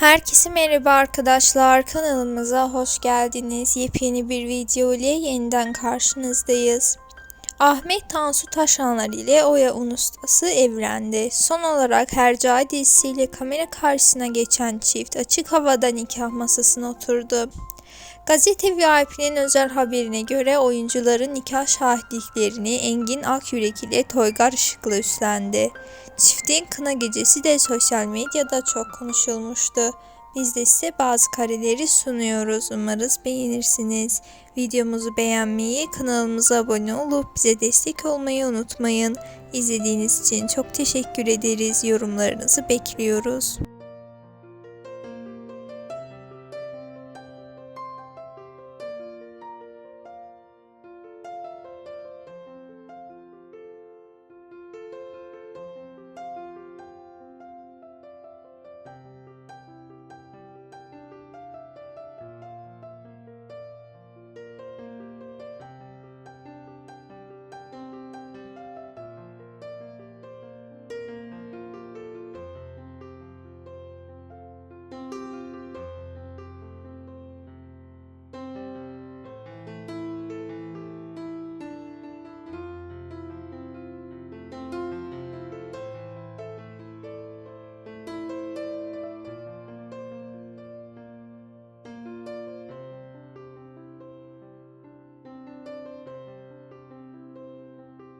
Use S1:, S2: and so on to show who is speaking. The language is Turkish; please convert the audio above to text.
S1: Herkese merhaba arkadaşlar. Kanalımıza hoş geldiniz. Yepyeni bir video ile yeniden karşınızdayız. Ahmet Tansu Taşanlar ile Oya Un Ustası evlendi. Son olarak Hercai dizisiyle kamera karşısına geçen çift açık havada nikah masasına oturdu. Gazete VIP'nin özel haberine göre oyuncuların nikah şahitliklerini Engin Akyürek ile Toygar Işıklı üstlendi. Çiftin kına gecesi de sosyal medyada çok konuşulmuştu. Biz de size bazı kareleri sunuyoruz. Umarız beğenirsiniz. Videomuzu beğenmeyi, kanalımıza abone olup bize destek olmayı unutmayın. İzlediğiniz için çok teşekkür ederiz. Yorumlarınızı bekliyoruz.